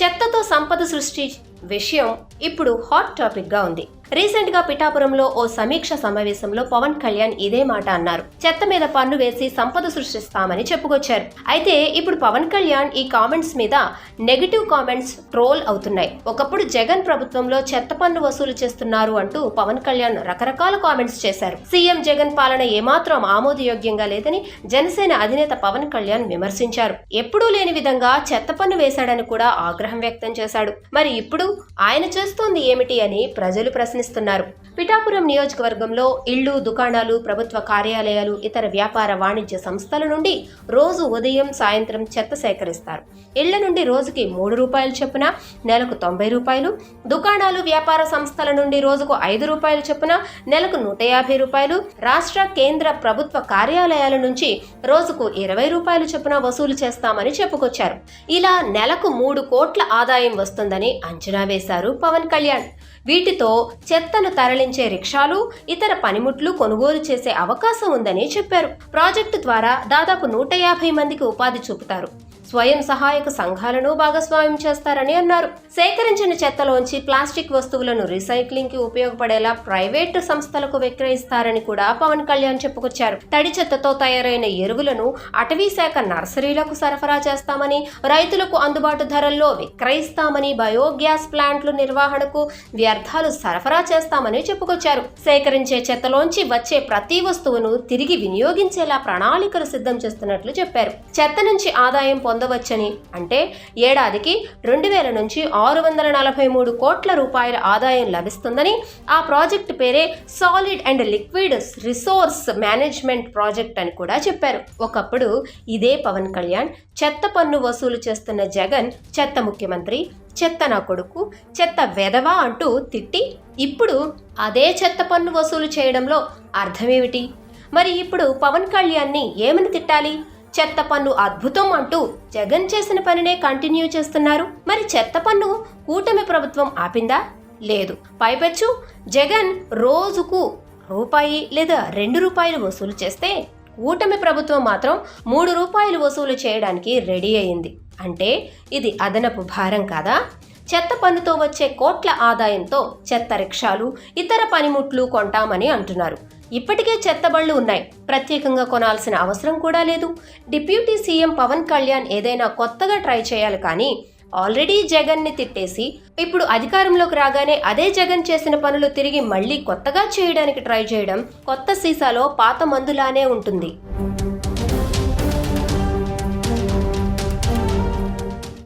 చెత్తతో సంపద సృష్టి విషయం ఇప్పుడు హాట్ టాపిక్గా ఉంది. రీసెంట్గా పిఠాపురంలో ఓ సమీక్ష సమావేశంలో పవన్ కళ్యాణ్ ఇదే మాట అన్నారు. చెత్త మీద పన్ను వేసి సంపద సృష్టిస్తామని చెప్పుకొచ్చారు. అయితే ఇప్పుడు పవన్ కళ్యాణ్ ఈ కామెంట్స్ మీద నెగిటివ్ కామెంట్స్ ట్రోల్ అవుతున్నాయి. ఒకప్పుడు జగన్ ప్రభుత్వంలో చెత్త పన్ను వసూలు చేస్తున్నారు అంటూ పవన్ కళ్యాణ్ రకరకాల కామెంట్స్ చేశారు. సీఎం జగన్ పాలన ఏమాత్రం ఆమోదయోగ్యంగా లేదని జనసేన అధినేత పవన్ కళ్యాణ్ విమర్శించారు. ఎప్పుడూ లేని విధంగా చెత్త పన్ను వేశాడని కూడా ఆగ్రహం వ్యక్తం చేశాడు. మరి ఇప్పుడు ఆయన చేస్తోంది ఏమిటి అని ప్రజలు ప్రశ్న ప్రశ్నిస్తున్నారు. పిఠాపురం నియోజకవర్గంలో ఇళ్ళు దుకాణాలు ప్రభుత్వ కార్యాలయాలు ఇతర వ్యాపార వాణిజ్య సంస్థల నుండి రోజు ఉదయం సాయంత్రం చెత్త సేకరిస్తారు. ఇళ్ళ నుండి రోజుకి మూడు రూపాయలు చొప్పున నెలకు తొంభై రూపాయలు దుకాణాలు వ్యాపార సంస్థల నుండి రోజుకు ఐదు రూపాయలు చొప్పున నెలకు నూట యాభై రూపాయలు రాష్ట్ర కేంద్ర ప్రభుత్వ కార్యాలయాల నుంచి రోజుకు ఇరవై రూపాయలు చొప్పున వసూలు చేస్తామని చెప్పుకొచ్చారు. ఇలా నెలకు మూడు కోట్ల ఆదాయం వస్తుందని అంచనా వేశారు పవన్ కళ్యాణ్. వీటితో చెత్తను తరలించే రిక్షాలు ఇతర పనిముట్లు కొనుగోలు చేసే అవకాశం ఉందని చెప్పారు. ప్రాజెక్టు ద్వారా దాదాపు నూట యాభై మందికి ఉపాధి చూపుతారు. స్వయం సహాయక సంఘాలను భాగస్వామ్యం చేస్తారని అన్నారు. సేకరించిన చెత్తలోంచి ప్లాస్టిక్ వస్తువులను రీసైక్లింగ్కి ఉపయోగపడేలా ప్రైవేటు సంస్థలకు విక్రయిస్తారని కూడా పవన్ కళ్యాణ్ చెప్పుకొచ్చారు. తడి చెత్తతో తయారైన ఎరువులను అటవీ శాఖ నర్సరీలకు సరఫరా చేస్తామని రైతులకు అందుబాటు ధరల్లో విక్రయిస్తామని బయోగ్యాస్ ప్లాంట్లు నిర్వహణకు వ్యర్థాలు సరఫరా చేస్తామని చెప్పుకొచ్చారు. సేకరించే చెత్తలోంచి వచ్చే ప్రతి వస్తువును తిరిగి వినియోగించేలా ప్రణాళికలు సిద్ధం చేస్తున్నట్లు చెప్పారు. చెత్త నుంచి ఆదాయం పొంద పొందవచ్చని. అంటే ఏడాదికి రెండు వేల నుంచి ఆరు వందల నలభై మూడు కోట్ల రూపాయల ఆదాయం లభిస్తుందని ఆ ప్రాజెక్టు పేరే solid and liquid resource management project అని కూడా చెప్పారు. ఒకప్పుడు ఇదే పవన్ కళ్యాణ్ చెత్త పన్ను వసూలు చేస్తున్న జగన్ చెత్త ముఖ్యమంత్రి చెత్త నా కొడుకు చెత్త వెధవా అంటూ తిట్టి ఇప్పుడు అదే చెత్త పన్ను వసూలు చేయడంలో అర్థమేమిటి? మరి ఇప్పుడు పవన్ కళ్యాణ్ని ఏమని తిట్టాలి? చెత్త పన్ను అద్భుతం అంటూ జగన్ చేసిన పనినే కంటిన్యూ చేస్తున్నారు. మరి చెత్త పన్ను కూటమి ప్రభుత్వం ఆపిందా? లేదు. పైపెచ్చు జగన్ రోజుకు రూపాయి లేదా రెండు రూపాయలు వసూలు చేస్తే కూటమి ప్రభుత్వం మాత్రం మూడు రూపాయలు వసూలు చేయడానికి రెడీ అయింది. అంటే ఇది అదనపు భారం కాదా? చెత్త పన్నుతో వచ్చే కోట్ల ఆదాయంతో చెత్త రిక్షాలు ఇతర పనిముట్లు కొంటామని అంటున్నారు. ఇప్పటికే చెత్త బళ్ళు ఉన్నాయి. ప్రత్యేకంగా కొనాల్సిన అవసరం కూడా లేదు. డిప్యూటీ సీఎం పవన్ కళ్యాణ్ ఏదైనా కొత్తగా ట్రై చేయాలి కానీ ఆల్రెడీ జగన్ని తిట్టేసి ఇప్పుడు అధికారంలోకి రాగానే అదే జగన్ చేసిన పనులు తిరిగి మళ్ళీ కొత్తగా చేయడానికి ట్రై చేయడం కొత్త సీసాలో పాత మందులానే ఉంటుంది.